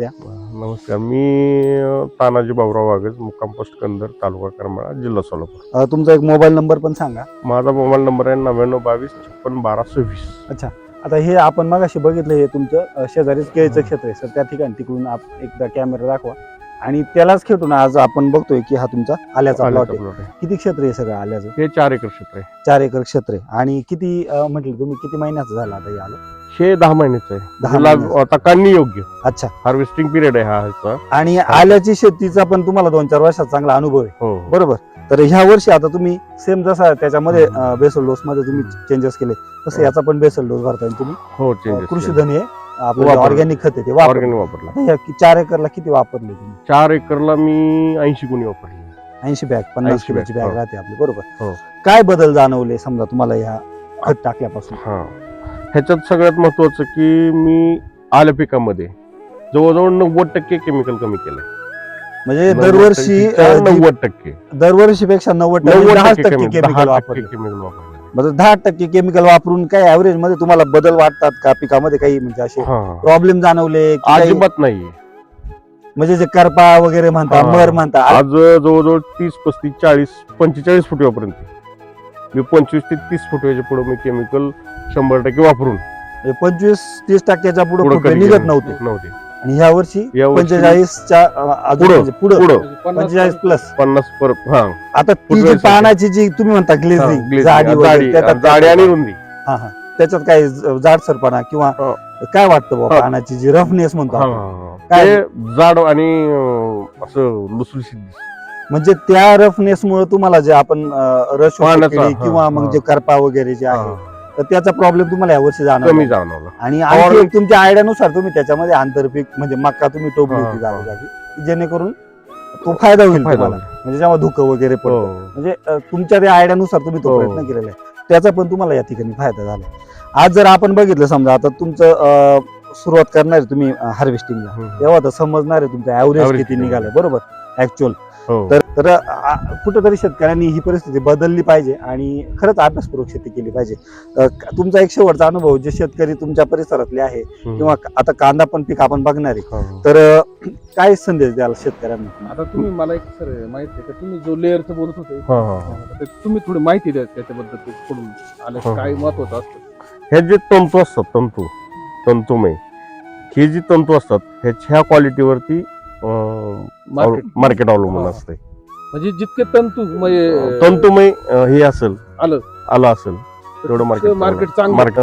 नमस्कार मी तानाजी बाबुराव वागज मुक्काम पोस्ट कंदर तालुका करमाळा जिल्हा सोलापूर. अ, तुमचा एक मोबाईल नंबर पण सांगा. माझा मोबाईल नंबर आहे नव्याण्णव बावीस छप्पन बारा सव्वीस. अच्छा. आता हे आपण मगाशी बघितलं हे तुमचं अ, शेजारीच केळीचं क्षेत्र आहे. सर त्या ठिकाणी तिकडून आप एकदा कॅमेरा दाखवा. आणि त्यालाच खेटून आज आपण बघतोय की हा तुमचा आल्याचा प्लॉट आहे. प्लॉट आहे. किती क्षेत्र आहे सगळं आल्याचं? हे चार एकर क्षेत्र आहे. चार एकर क्षेत्र आहे. आणि किती अ, म्हटलं तुम्ही किती महिन्याचं झालं आता हे आलं? हे दहा महिन्याचं आहे. दहा त्याला महिन्याचं. आता काढणी योग्य. अच्छा. हार्वेस्टिंग पिरियड आहे हा ह्याचा. आणि आल्याची शेतीचा पण तुम्हाला दोन चार वर्षात चांगला अनुभव आहे. हो. बरोबर. तर ह्या वर्षी आता तुम्ही सेम जसा त्याच्यामध्ये बेसल डोस मध्ये तुम्ही चेंजेस केले तसं हो. याचा पण बेसल डोस भरताय तुम्ही? हो अ, चेंजेस कृषी धन हे आपलं वापरलं. ऑर्गॅनिक खत आहे ते ऑर्गॅनिक वापरला. ह्या कि- चार एकरला किती वापरले तुम्ही? चार एकरला मी ऐंशी गुणी वापरली. ऐंशी बॅग पन्नास 80 किलोची बॅग, बॅग हो. राहते आपली बरोबर. हो. काय बदल जाणवले समजा तुम्हाला ह्या खत टाकल्यापासून? हा. ह्याच्यात सगळ्यात महत्वाचं की मी आल्या पिकामध्ये. जवळजवळ नव्वद टक्के केमिकल कमी केलंय. म्हणजे दरवर्षी टक्के, अ, जी- नव्वद टक्के. दरवर्षी पेक्षा नव्वद टक्के नव्वद दहा टक्के टक्के chemical, केमिकल दहा टक्के वापरले chemical वापरले म्हणजे दहा टक्के केमिकल वापरून काय ऍव्हरेजमध्ये तुम्हाला बदल वाटतात का? पिकामध्ये काही म्हणजे असे हा. प्रॉब्लेम जाणवले की काही- अजिबात नाहीये म्हणजे जे करपा वगैरे म्हणता हा. मर म्हणता आज जवळजवळ तीस पस्तीस चाळीस पंचेचाळीस फुटव्यापर्यंत मी पंचवीस ते तीस फुटव्याच्या पुढे मी केमिकल शंभर टक्के वापरून. म्हणजे पंचवीस तीस टक्क्याच्या पुढे पुढं फुटे कधी निघत गेलो. नव्हते. नव्हते. आणि ह्या वर्षी या वर्षी पंचेचाळीसच्या पुढं, म्हणजे पुढं पुढं पंचेचाळीस प्लस पन्नास पर हा आता ती जी. पानाची जी तुम्ही म्हणता हा, ग्लेझिंग जाडी वगैरे जाडी त्याच्यात जाडी आणि काय- रुंदी हा, हा. त्याच्यात काय ज- जाडसरपणा किंवा हा. काय वाटतं बाबा हा. पानाची जी रफनेस म्हणतो हा, आपण. हा, हा. काय? ते जाड आणि अं, असं लुसलुशीत दिसतं. म्हणजे त्या रफनेस मुळे तुम्हाला जे आपण अ, रस पानाचा, हा, किंवा मग हा. जे करपा वगैरे जे आहे हा, तर त्याचा प्रॉब्लेम तुम्हाला यावर्षी जाणार कमी जाणवलं. आणि एक तुमच्या आयडियानुसार तुम्ही त्याच्यामध्ये आंतरपीक म्हणजे मक्का तुम्ही टोपली हा, होती हा. जागोजागी. की जेणेकरून तो फायदा होईल फायदा तुम्हाला. म्हणजे जेव्हा धुकं वगैरे हो. पडतं. म्हणजे अ, तुमच्या त्या आयडियानुसार तुम्ही तो हो. प्रयत्न केलेला आहे. त्याचा पण तुम्हाला या ठिकाणी फायदा झाला. आज जर आपण बघितलं समजा आता तुमचं अ, सुरुवात करणार आहे तुम्ही हार्वेस्टिंगला हम्म. तेव्हा तर समजणार आहे तुमचं ऍव्हरेज Average किती किती. निघालं बरोबर? ऍक्च्युअल हो तर तर आ- कुठंतरी शेतकऱ्यांनी ही परिस्थिती बदलली पाहिजे आणि खरंच अभ्यासपूर्वक शेती केली पाहिजे अ, क- तुमचा एक शेवटचा अनुभव जे शेतकरी तुमच्या परिसरातले आहे हम्म. किंवा आता कांदा पण पीक आपण बघणार आहे हा. तर अ, काय संदेश द्याल शेतकऱ्यांना आता तुम्ही मला एक सर माहिती आहे का तुम्ही जो लेअरचं बोलत होते हा, हा, हा. तुम्ही थोडी माहिती द्या त्याच्याबद्दल ते पुढून आलं हा, काय. महत्वाचं असतं हे जे तंतू असतात तंतू तंतुमय हे जी तंतू असतात ह्याच्या क्वालिटीवरती मार्केट मार्केट अवलंबून. असते म्हणजे जितके तंतू म्हणजे तंतुमय हे असेल आलं. आलं असेल तेवढं मार्केट मार्केट चांगलं मार्केट